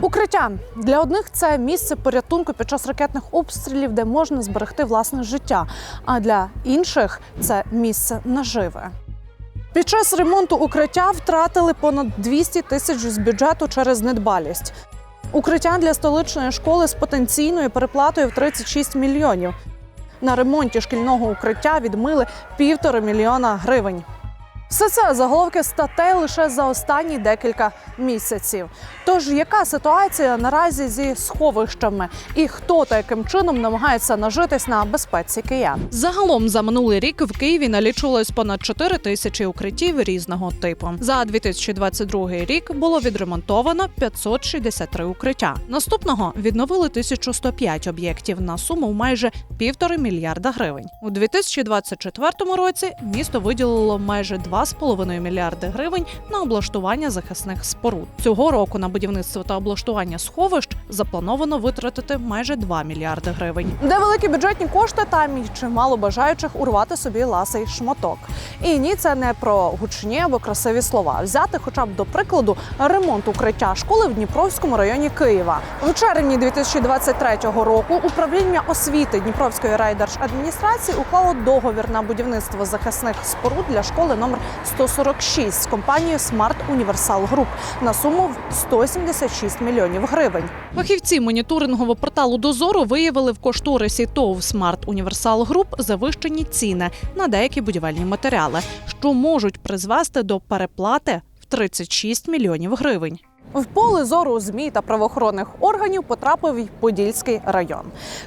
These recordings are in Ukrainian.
Укриття для одних це місце порятунку під час ракетних обстрілів, де можна зберегти власне життя. А для інших це місце наживи. Під час ремонту укриття втратили понад 200 тисяч з бюджету через недбалість. Укриття для столичної школи з потенційною переплатою в 36 мільйонів. На ремонті шкільного укриття відмили півтора мільйона гривень. Все це заголовки статей лише за останні декілька місяців. Тож, яка ситуація наразі зі сховищами, і хто та яким чином намагається нажитись на безпеці киян? Загалом за минулий рік в Києві налічувалось понад 4 тисячі укриттів різного типу. За 2022 рік було відремонтовано 563 укриття. Наступного відновили 1105 об'єктів на суму майже півтори мільярда гривень. У 2024 році місто виділило майже 2,5 мільярди гривень на облаштування захисних споруд. Цього року на будівництво та облаштування сховищ заплановано витратити майже 2 мільярди гривень. Де великі бюджетні кошти, там і чимало бажаючих урвати собі ласий шматок. І ні, це не про гучні або красиві слова. Взяти, хоча б до прикладу, ремонт укриття школи в Дніпровському районі Києва. В червні 2023 року управління освіти Дніпровської райдержадміністрації уклало договір на будівництво захисних споруд для школи номер 146 з компанією Smart Universal Group на суму в 176 мільйонів гривень. Фахівці моніторингового порталу Дозору виявили в кошторисі ТОВ Smart Universal Group завищені ціни на деякі будівельні матеріали, що можуть призвести до переплати в 36 мільйонів гривень. В поле зору змі та правоохоронних органів потрапив і Подільський район.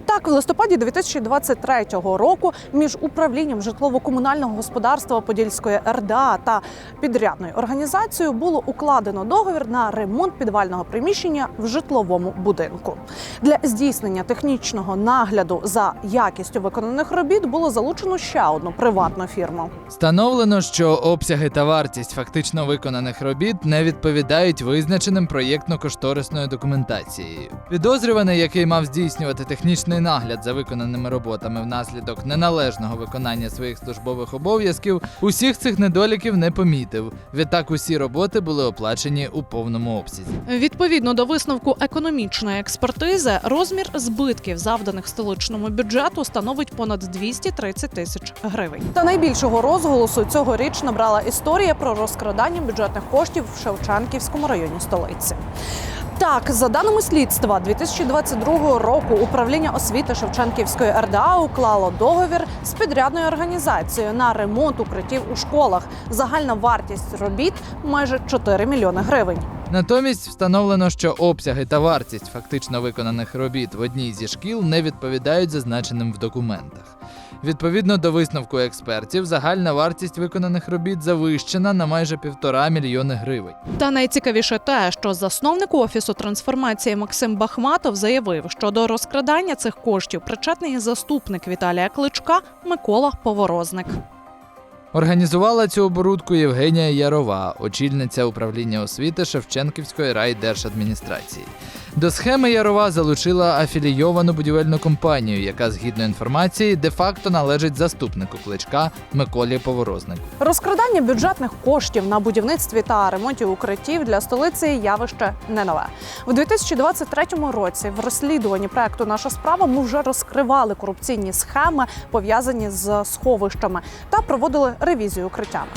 Так, в листопаді 2023 року між управлінням житлово-комунального господарства Подільської РДА та підрядною організацією було укладено договір на ремонт підвального приміщення в житловому будинку. Для здійснення технічного нагляду за якістю виконаних робіт було залучено ще одну приватну фірму. Встановлено, що обсяги та вартість фактично виконаних робіт не відповідають визначеним проєктно-кошторисною документацією. Підозрюваний, який мав здійснювати технічний нагляд за виконаними роботами внаслідок неналежного виконання своїх службових обов'язків, усіх цих недоліків не помітив. Відтак усі роботи були оплачені у повному обсязі. Відповідно до висновку економічної експертизи, розмір збитків, завданих столичному бюджету, становить понад 230 тисяч гривень. Та найбільшого розголосу цьогоріч набрала історія про розкрадання бюджетних коштів в Шевченківському районі столиці. Так, за даними слідства, 2022 року управління освіти Шевченківської РДА уклало договір з підрядною організацією на ремонт укриттів у школах. Загальна вартість робіт майже 4 мільйони гривень. Натомість встановлено, що обсяги та вартість фактично виконаних робіт в одній зі шкіл не відповідають зазначеним в документах. Відповідно до висновку експертів, загальна вартість виконаних робіт завищена на майже півтора мільйони гривень. Та найцікавіше те, що засновник офісу трансформації Максим Бахматов заявив, що до розкрадання цих коштів причетний заступник Віталія Кличка Микола Поворозник. Організувала цю оборудку Євгенія Ярова, очільниця управління освіти Шевченківської райдержадміністрації. До схеми Ярова залучила афілійовану будівельну компанію, яка, згідно інформації, де-факто належить заступнику кличка Миколі Поворознику. Розкрадання бюджетних коштів на будівництві та ремонті укриттів для столиці явище не нове. У 2023 році в розслідуванні проекту Наша справа ми вже розкривали корупційні схеми, пов'язані з сховищами, та проводили ревізію укриттями.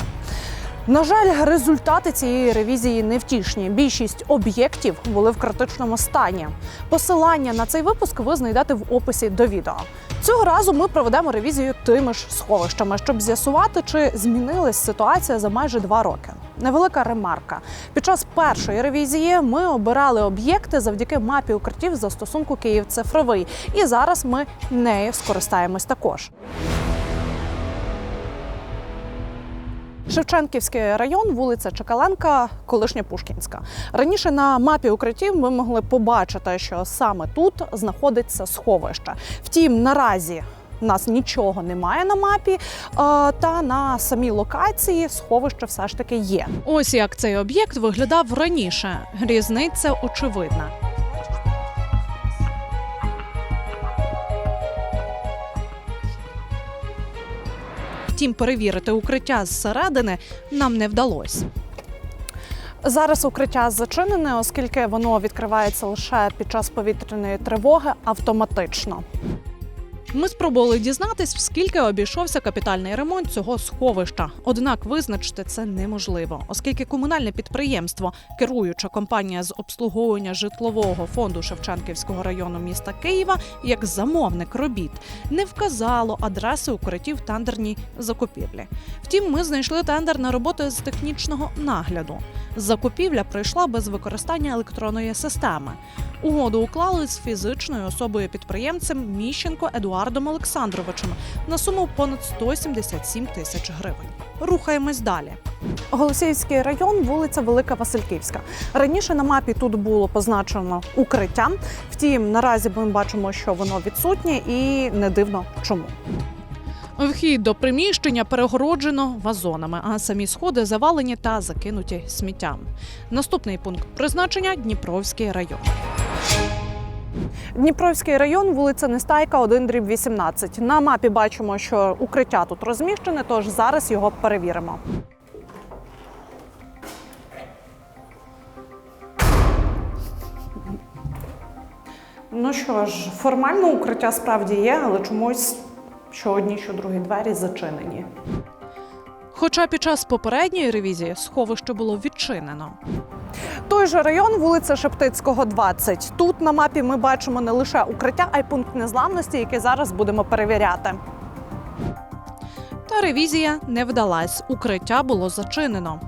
На жаль, результати цієї ревізії невтішні. Більшість об'єктів були в критичному стані. Посилання на цей випуск ви знайдете в описі до відео. Цього разу ми проведемо ревізію тими ж сховищами, щоб з'ясувати, чи змінилась ситуація за майже два роки. Невелика ремарка. Під час першої ревізії ми обирали об'єкти завдяки мапі укриттів застосунку Київ цифровий. І зараз ми нею скористаємось також. Шевченківський район, вулиця Чекаленка, колишня Пушкінська. Раніше на мапі укриттів ми могли побачити, що саме тут знаходиться сховище. Втім, наразі. У нас нічого немає на мапі, е, та на самій локації сховище все ж таки є. Ось як цей об'єкт виглядав раніше. Різниця очевидна. Втім, перевірити укриття зсередини нам не вдалося. Зараз укриття зачинене, оскільки воно відкривається лише під час повітряної тривоги автоматично. Ми спробували дізнатись, скільки обійшовся капітальний ремонт цього сховища. Однак визначити це неможливо, оскільки комунальне підприємство, керуюча компанія з обслуговування житлового фонду Шевченківського району міста Києва, як замовник робіт, не вказало адреси укриттів тендерній закупівлі. Втім, ми знайшли тендер на роботи з технічного нагляду. Закупівля пройшла без використання електронної системи. Угоду уклали з фізичною особою підприємцем Міщенко Едуардом Олександровичем на суму понад 177 тисяч гривень. Рухаємось далі. Голосіївський район, вулиця Велика Васильківська. Раніше на мапі тут було позначено укриття. Втім, наразі ми бачимо, що воно відсутнє, і не дивно чому. Вхід до приміщення перегороджено вазонами, а самі сходи завалені та закинуті сміттям. Наступний пункт призначення Дніпровський район. Дніпровський район, вулиця Нестайка, 1 дріб 18. На мапі бачимо, що укриття тут розміщене, тож зараз його перевіримо. Ну що ж, формально укриття справді є, але чомусь що одні, що другі двері зачинені. Хоча під час попередньої ревізії сховище було відчинено. Той же район, вулиця Шептицького, 20. Тут на мапі ми бачимо не лише укриття, а й пункт незламності, який зараз будемо перевіряти. Та ревізія не вдалась. Укриття було зачинено.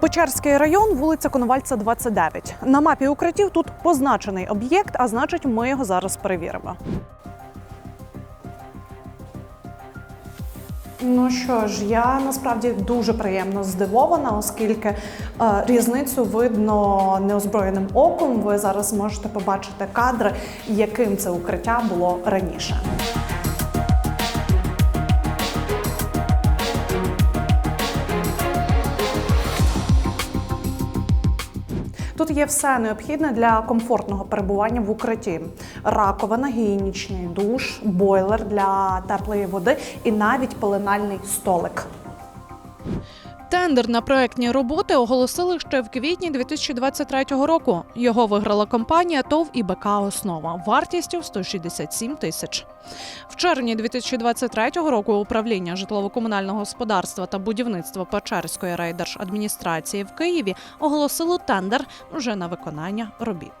Печерський район, вулиця Коновальця, 29. На мапі укриттів тут позначений об'єкт, а значить, ми його зараз перевіримо. Ну що ж, я насправді дуже приємно здивована, оскільки е, різницю видно неозброєним оком. Ви зараз можете побачити кадри, яким це укриття було раніше. Тут є все необхідне для комфортного перебування в укритті: раковина, гігієнічний душ, бойлер для теплої води і навіть пеленальний столик. Тендер на проектні роботи оголосили ще в квітні 2023 року. Його виграла компанія ТОВ ІБК Основа вартістю 167 тисяч. В червні 2023 року управління житлово-комунального господарства та будівництва Печерської райдержадміністрації в Києві оголосило тендер вже на виконання робіт.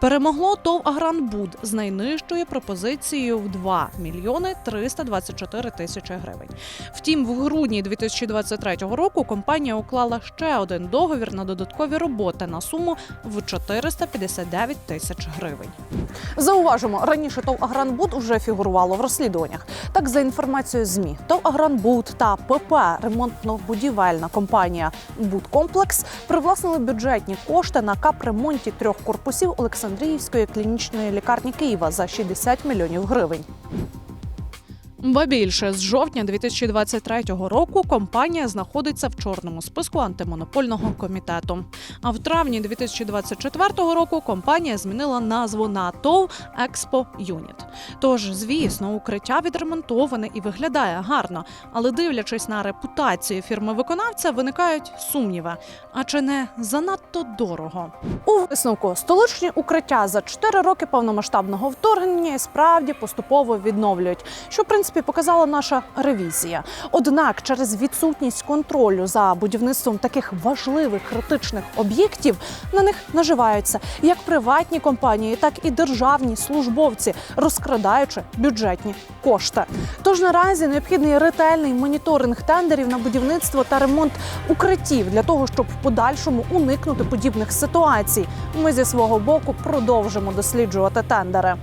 Перемогло ТОВ Агранбуд з найнижчою пропозицією в 2 мільйони 324 тисячі гривень. Втім, в грудні 2023 року компанія уклала ще один договір на додаткові роботи на суму в 459 тисяч гривень. Зауважимо, раніше ТОВ Агранбуд вже фігурувало в розслідуваннях. Так, за інформацією ЗМІ, ТОВ Агранбуд та ПП ремонтно-будівельна компанія Будкомплекс привласнили бюджетні кошти на капремонті трьох корпусів Олександріївської клінічної лікарні Києва за 60 мільйонів гривень. Ба більше з жовтня 2023 року компанія знаходиться в чорному списку антимонопольного комітету. А в травні 2024 року компанія змінила назву на ТОВ Експо Юніт. Тож, звісно, укриття відремонтоване і виглядає гарно, але дивлячись на репутацію фірми виконавця, виникають сумніви. А чи не занадто дорого? У висновку столичні укриття за 4 роки повномасштабного вторгнення і справді поступово відновлюють, що в принципі показала наша ревізія. Однак, через відсутність контролю за будівництвом таких важливих критичних об'єктів на них наживаються як приватні компанії, так і державні службовці, розкрадаючи бюджетні кошти. Тож наразі необхідний ретельний моніторинг тендерів на будівництво та ремонт укриттів для того, щоб в подальшому уникнути подібних ситуацій. Ми зі свого боку продовжимо досліджувати тендери.